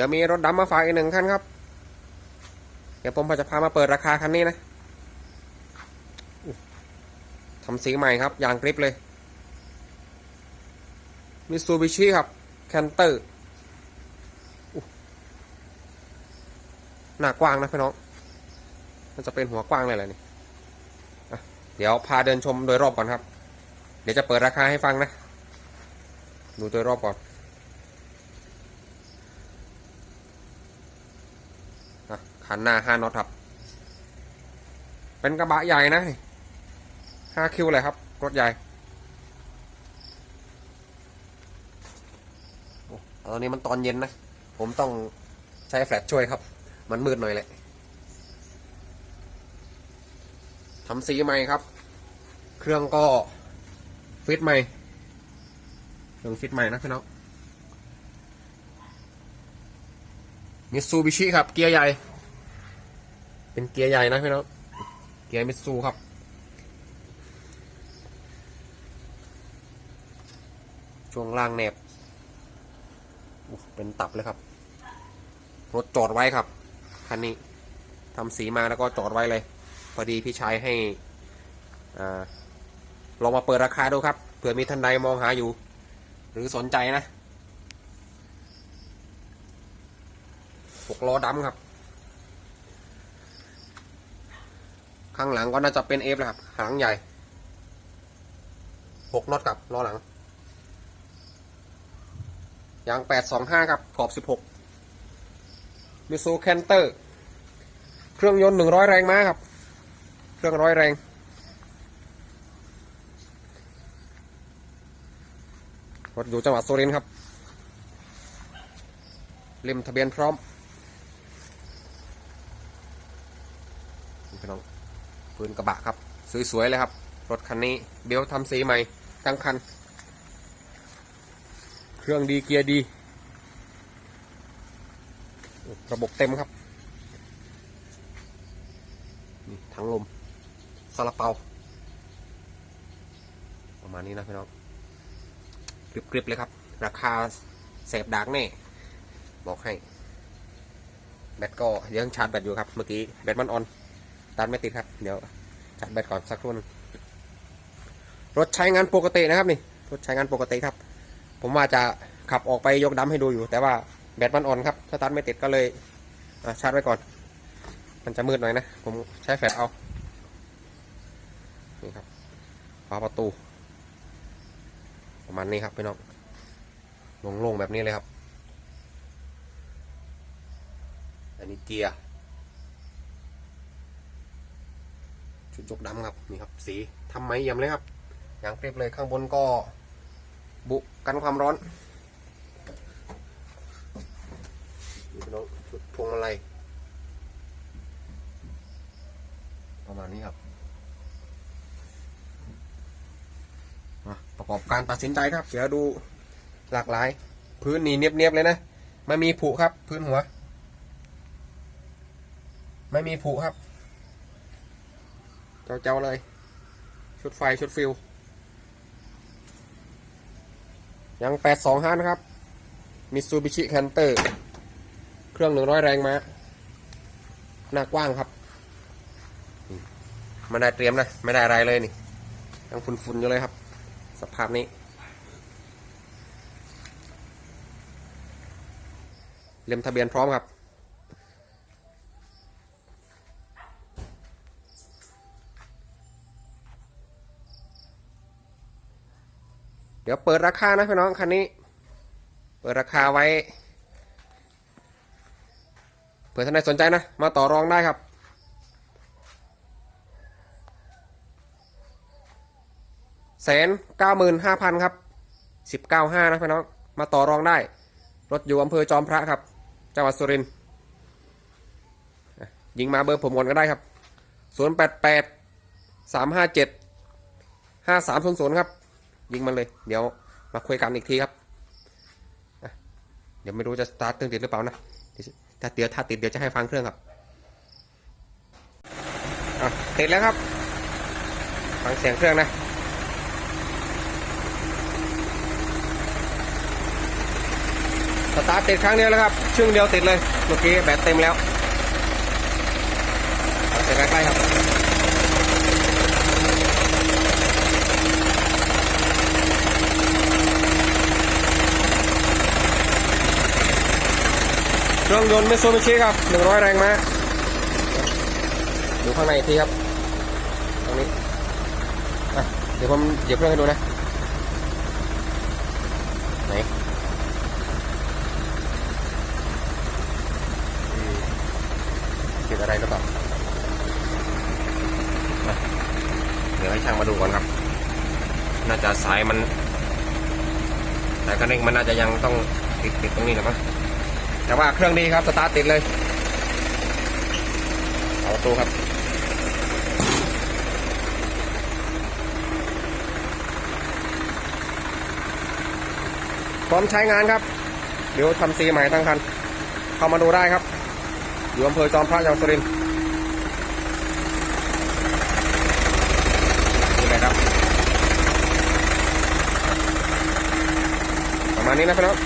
ดี๋ยวมีรถดำมาฝากอีกหนึ่งคันครับ เดี๋ยวผมจะพามาเปิดราคาคันนี้นะทำสีใหม่ครับ อย่างกริปเลยมิซูบิชิครับแคนเตอร์หน้ากว้างนะพี่น้อง มันจะเป็นหัวกว้างเลยแหละนี่เดี๋ยวพาเดินชมโดยรอบก่อนครับ เดี๋ยวจะเปิดราคาให้ฟังนะ ดูโดยรอบก่อน อะคันหน้าห้าน็อตครับ เป็นกระบะใหญ่นะห้าคิวเลยครับ รถใหญ่ตอนนี้มันตอนเย็นนะ ผมต้องใช้แฟลชช่วยครับ มันมืดหน่อยแหละทำสีใหม่ครับ เครื่องก็ฟิตใหม่ เครื่องฟิตใหม่นะพี่น้อง มิตซูบิชิครับ เกียร์ใหญ่ เป็นเกียร์ใหญ่นะพี่น้อง เกียร์มิตซูครับ ช่วงล่างแนบ เป็นตับเลยครับ รถจอดไว้ครับ คันนี้ทำสีมาแล้วก็จอดไว้เลย พอดีพี่ชายให้อลองมาเปิดราคาดูครับ เผื่อมีท่านใดมองหาอยู่ หรือสนใจนะ หกล้อดำครับ ข้างหลังก็น่าจะเป็นเอฟเลยครับหลังใหญ่หกน็อตกับล้อหลัง ยางแปดสองห้าครับ ขอบสิบหกมิซูแคนเตอร์ เครื่องยนต์หนึ่งร้อยแรงม้าครับ เครื่องร้อยแรงรถอยู่จังหวัดสุรินทร์ครับเล่มทะเบียนพร้อม พี่น้องปืนกระบะครับ สวยๆเลยครับ รถคันนี้ เบลทำสีใหม่ทั้งคัน เครื่องดีเกียร์ดี ระบบเต็มครับนี่ทั้งลมซาลาเปา ประมาณนี้นะพี่น้องกริบๆเลยครับ ราคาเสพดักแน่ บอกให้ แบตก็ยังชาร์จแบตอยู่ครับ เมื่อกี้ แบตมันออน ตันไม่ติดครับ เดี๋ยวชาร์จแบตก่อนสักครู่นึงรถใช้งานปกตินะครับนี่ รถใช้งานปกติครับ ผมว่าจะขับออกไปยกดัมให้ดูอยู่ แต่ว่าแบตมันอ่อนครับสตาร์ทไม่ติดก็เลยชาร์จไว้ก่อน มันจะมืดหน่อยนะ ผมใช้แฟลชเอา นี่ครับฝาประตู ประมาณนี้ครับพี่น้อง โล่งๆแบบนี้เลยครับ อันนี้เกียร์ ชุดยกดำครับนี่ครับ สีทำไม้เยี่ยมเลยครับอย่างเรียบเลยข้างบนก็บุกันความร้อนนี่พี่น้องชุดพวงมาลัยประมาณนี้ครับประกอบการตัดสินใจครับ เดี๋ยวดูหลากหลาย พื้นนี่เนียบๆเลยนะไม่มีผุครับ พื้นหัว ไม่มีผุครับ เจ้าๆเลย ชุดไฟชุดฟิว ยังแปดสองห้านะครับ มิซูบิชิแคนเตอร์ เครื่องหนึ่งร้อยแรงมาหน้ากว้างครับไม่ได้เตรียมนะไม่ได้อะไรเลยนี่ ยังฝุ่นๆอยู่เลยครับ สภาพนี้เล่มทะเบียนพร้อมครับ ดี๋ยวเปิดราคานะพี่น้องคันนี้ เปิดราคาไว้ เผื่อท่านใดสนใจนะ มาต่อรองได้ครับแสนเก้าหมื่นห้าพันครับสิบเก้าห้านะพี่น้อง มาต่อรองได้ รถอยู่อำเภอจอมพระครับ จังหวัดสุรินทร์ยิงมาเบอร์ผมก่อนก็ได้ครับศูนย์แปดแปดสามห้าเจ็ดห้าสามศูนย์ศูนย์ครับ ยิงมันเลย เดี๋ยวมาคุยกันอีกทีครับ เดี๋ยวไม่รู้จะสตาร์ทเครื่องติดหรือเปล่านะ ถ้าเดี๋ยวถ้าติดเดี๋ยวจะให้ฟังเครื่องครับอะติดแล้วครับ ฟังเสียงเครื่องนะตสตาร์ทติดครั้งเดียวแล้วครับชึ่งเดียวติดเลย เมื่อกี้แบตเต็มแล้วเอาเสร็จใกล้ๆครับ เครื่องยนต์มิตซูบิชิครับ 100 แรงม้าดูข้างในอีกทีครับ ตรงนี้เดี๋ยวผมเหยียบเครื่องให้ดูนะ ไหนติดอะไรหรือเปล่าเดี๋ยวให้ช่างมาดูก่อนครับ น่าจะสายมันสายคันเร่งมันน่าจะยังต้องติดติดตรงนี้นะมั้ง แต่ว่าเครื่องดีครับสตาร์ทติดเลยเอาประตูครับพร้อมใช้งานครับ เดี๋ยวทำซีใหม่ทั้งคัน เข้ามาดูได้ครับ อยู่อำเภอจอมพระจังหวัดสุรินทร์นี่เลยครับ ประมาณนี้นะพี่น้อง